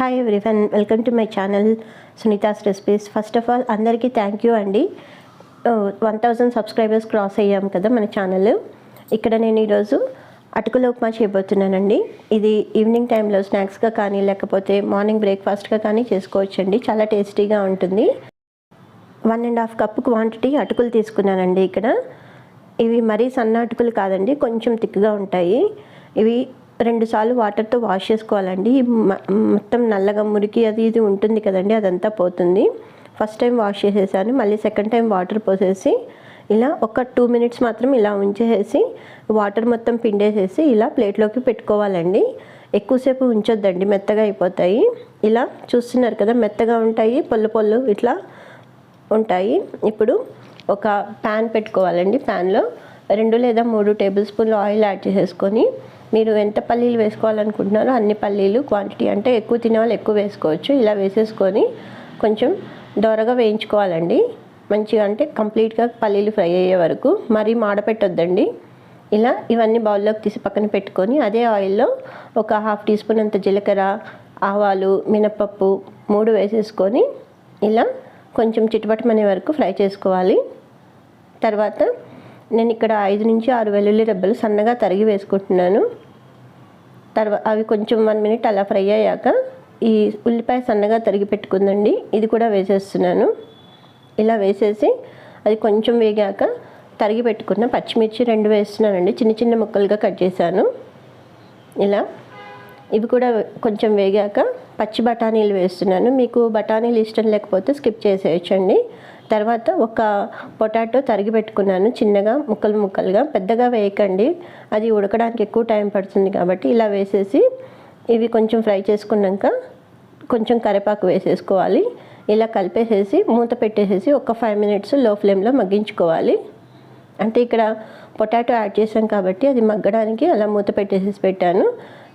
Hi everyone welcome to my channel Sunitha's recipes first of all అందరికీ thank you అండి. One thousand subscribers cross అయ్యాం కదా మన channel ఇక్కడ నేను ఈరోజు అటుకుల ఉప్మా చేయబోతున్నానండి. ఇది ఈవినింగ్ టైంలో స్నాక్స్గా కానీ లేకపోతే మార్నింగ్ బ్రేక్ఫాస్ట్గా కానీ చేసుకోవచ్చండి. చాలా టేస్టీగా ఉంటుంది. One and half cup quantity అటుకులు తీసుకున్నానండి ఇక్కడ. ఇవి మరీ సన్న అటుకులు కాదండి కొంచెం తిక్గా ఉంటాయి. ఇవి రెండుసార్లు వాటర్తో వాష్ చేసుకోవాలండి. మొత్తం నల్లగా మురికి అది ఇది ఉంటుంది కదండి అదంతా పోతుంది. ఫస్ట్ టైం వాష్ చేసేసాను మళ్ళీ సెకండ్ టైం వాటర్ పోసేసి ఇలా ఒక టూ మినిట్స్ మాత్రం ఇలా ఉంచేసి వాటర్ మొత్తం పిండేసేసి ఇలా ప్లేట్లోకి పెట్టుకోవాలండి. ఎక్కువసేపు ఉంచొద్దండి మెత్తగా అయిపోతాయి. ఇలా చూస్తున్నారు కదా మెత్తగా ఉంటాయి పొల్లు పొల్లు ఇట్లా ఉంటాయి. ఇప్పుడు ఒక ప్యాన్ పెట్టుకోవాలండి ప్యాన్లో రెండు లేదా మూడు టేబుల్ స్పూన్లు ఆయిల్ యాడ్ చేసేసుకొని మీరు ఎంత పల్లీలు వేసుకోవాలనుకుంటున్నారో అన్ని పల్లీలు క్వాంటిటీ అంటే ఎక్కువ తినే వాళ్ళు ఎక్కువ వేసుకోవచ్చు. ఇలా వేసేసుకొని కొంచెం దొరగా వేయించుకోవాలండి. మంచిగా అంటే కంప్లీట్గా పల్లీలు ఫ్రై అయ్యే వరకు మరీ మాడపెట్టొద్దండి. ఇలా ఇవన్నీ బౌల్లోకి తీసి పక్కన పెట్టుకొని అదే ఆయిల్లో ఒక హాఫ్ టీ స్పూన్ అంత జీలకర్ర ఆవాలు మినపప్పు మూడు వేసేసుకొని ఇలా కొంచెం చిటపటమనే వరకు ఫ్రై చేసుకోవాలి. తర్వాత నేను ఇక్కడ ఐదు నుంచి ఆరు వెల్లుల్లి రెబ్బలు సన్నగా తరిగి వేసుకుంటున్నాను. తర్వాత అవి కొంచెం వన్ మినిట్ అలా ఫ్రై అయ్యాక ఈ ఉల్లిపాయ సన్నగా తరిగి పెట్టుకుందండి. ఇది కూడా వేసేస్తున్నాను. ఇలా వేసేసి అది కొంచెం వేగాక తరిగి పెట్టుకున్న పచ్చిమిర్చి రెండు వేస్తున్నానండి. చిన్న చిన్న ముక్కలుగా కట్ చేశాను. ఇలా. ఇవి కూడా కొంచెం వేగాక పచ్చి బఠానీలు వేస్తున్నాను. మీకు బఠానీలు ఇష్టం లేకపోతే స్కిప్ చేసేయచ్చండి. తర్వాత ఒక పొటాటో తరిగి పెట్టుకున్నాను. చిన్నగా ముక్కలు ముక్కలుగా. పెద్దగా వేయకండి. అది ఉడకడానికి ఎక్కువ టైం పడుతుంది కాబట్టి ఇలా వేసేసి ఇవి కొంచెం ఫ్రై చేసుకున్నాక కొంచెం కరివేపాకు వేసేసుకోవాలి. ఇలా కలిపేసేసి మూత పెట్టేసేసి ఒక ఫైవ్ మినిట్స్లో ఫ్లేమ్లో మగ్గించుకోవాలి. అంటే ఇక్కడ పొటాటో యాడ్ చేసాం కాబట్టి అది మగ్గడానికి అలా మూత పెట్టేసేసి పెట్టాను.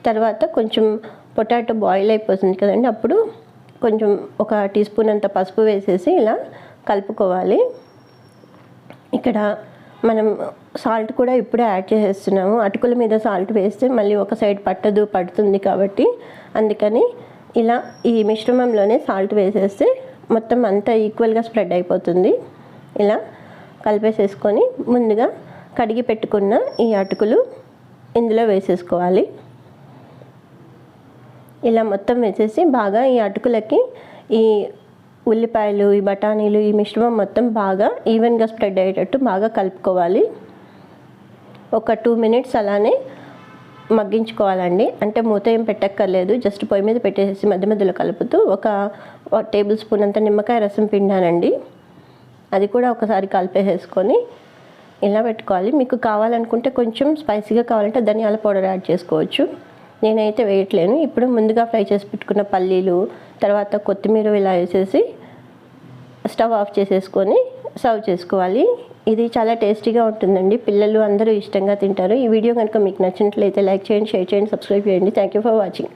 తర్వాత కొంచెం పొటాటో బాయిల్ అయిపోతుంది కదండి అప్పుడు కొంచెం ఒక టీ స్పూన్ అంత పసుపు వేసేసి ఇలా కలుపుకోవాలి. ఇక్కడ మనం సాల్ట్ కూడా ఇప్పుడే యాడ్ చేసేస్తున్నాము. అటుకుల మీద సాల్ట్ వేస్తే మళ్ళీ ఒక సైడ్ పట్టదు పడుతుంది కాబట్టి అందుకని ఇలా ఈ మిశ్రమంలోనే సాల్ట్ వేసేస్తే మొత్తం అంతా ఈక్వల్గా స్ప్రెడ్ అయిపోతుంది. ఇలా కలిపేసేసుకొని ముందుగా కడిగి పెట్టుకున్న ఈ అటుకులు ఇందులో వేసేసుకోవాలి. ఇలా మొత్తం వేసేసి బాగా ఈ అటుకులకి ఈ ఉల్లిపాయలు ఈ బఠానీలు ఈ మిశ్రమం మొత్తం బాగా ఈవెన్గా స్ప్రెడ్ అయ్యేటట్టు బాగా కలుపుకోవాలి. ఒక టూ మినిట్స్ అలానే మగ్గించుకోవాలండి. అంటే మూత ఏం పెట్టక్కర్లేదు. జస్ట్ పొయ్యి మీద పెట్టేసి మధ్య మధ్యలో కలుపుతూ ఒక టేబుల్ స్పూన్ అంత నిమ్మకాయ రసం పిండానండి. అది కూడా ఒకసారి కలిపేసేసుకొని ఇలా పెట్టుకోవాలి. మీకు కావాలనుకుంటే కొంచెం స్పైసీగా కావాలంటే ధనియాల పౌడర్ యాడ్ చేసుకోవచ్చు. నేనైతే వేయట్లేను. ఇప్పుడు ముందుగా ఫ్రై చేసి పెట్టుకున్న పల్లీలు తర్వాత కొత్తిమీర ఇలా వేసేసి స్టవ్ ఆఫ్ చేసేసుకొని సర్వ్ చేసుకోవాలి. ఇది చాలా టేస్టీగా ఉంటుందండి. పిల్లలు అందరూ ఇష్టంగా తింటారు. ఈ వీడియో కనుక మీకు నచ్చినట్లయితే లైక్ చేయండి షేర్ చేయండి సబ్స్క్రైబ్ చేయండి. Thank you for watching.